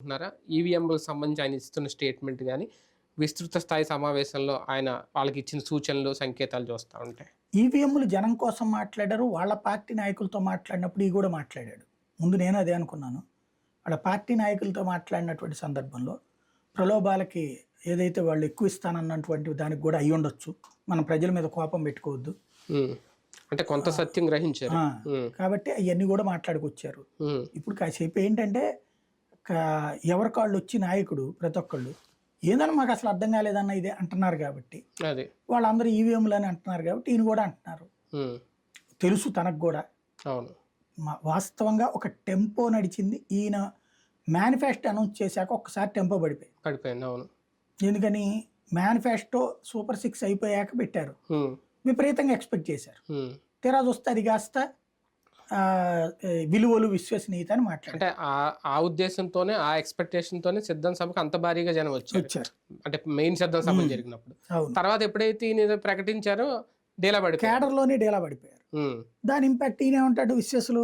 ఉన్నారా ఈవీఎంలకు సంబంధించి ఆయన ఇస్తున్న స్టేట్మెంట్ కానీ విస్తృత స్థాయి సమావేశంలో ఆయన వాళ్ళకి ఇచ్చిన సూచనలు సంకేతాలు చూస్తూ ఉంటాయి. ఈవీఎంలు జనం కోసం మాట్లాడారు వాళ్ళ పార్టీ నాయకులతో మాట్లాడినప్పుడు ఈ కూడా మాట్లాడాడు. ముందు నేను అదే అనుకున్నాను. వాళ్ళ పార్టీ నాయకులతో మాట్లాడినటువంటి సందర్భంలో ప్రలోభాలకి ఏదైతే వాళ్ళు ఎక్కువ ఇస్తానన్నటువంటి దానికి కూడా అయి ఉండొచ్చు. మనం ప్రజల మీద కోపం పెట్టుకోవద్దు. అంటే కొంత సత్యం గ్రహించారు. కాబట్టి అవన్నీ కూడా మాట్లాడుకొచ్చారు. ఇప్పుడు కాసేపు ఏంటంటే ఎవరి కాళ్ళు వచ్చి నాయకుడు ప్రతి ఒక్కళ్ళు ఏదన్నా మాకు అసలు అర్థం కాలేదన్న ఇదే అంటున్నారు కాబట్టి వాళ్ళందరూ ఈవీఎంలు అని అంటున్నారు కాబట్టి ఈయన కూడా అంటున్నారు. తెలుసు తనకు కూడా. వాస్తవంగా ఒక టెంపో నడిచింది. ఈయన మేనిఫెస్టో అనౌన్స్ చేశాక ఒక్కసారి టెంపో పడిపోయి పడిపోయింది అవును. ఎందుకని? మేనిఫెస్టో సూపర్ సిక్స్ అయిపోయాక పెట్టారు. విపరీతంగా ఎక్స్పెక్ట్ చేశారు. తీరా చూస్తే అది కాస్త విలువలు విశ్వసనీయత అని మాట్లాడారు. అంటే ఆ ఆ ఉద్దేశంతోనే ఆ ఎక్స్పెక్టేషన్ తోనే సిద్ధం సభకు అంత భారీగా జనం వచ్చారు. అంటే మెయిన్ సిద్ధం సభ జరిగినప్పుడు. తర్వాత ఎప్పుడైతే ఈయన ప్రకటించారో డేలా పడిపోయారు. కేడర్లోనే డేలా పడిపోయారు. దాని ఇంపాక్ట్ ఈయన ఏమంటాడు విశ్వసులు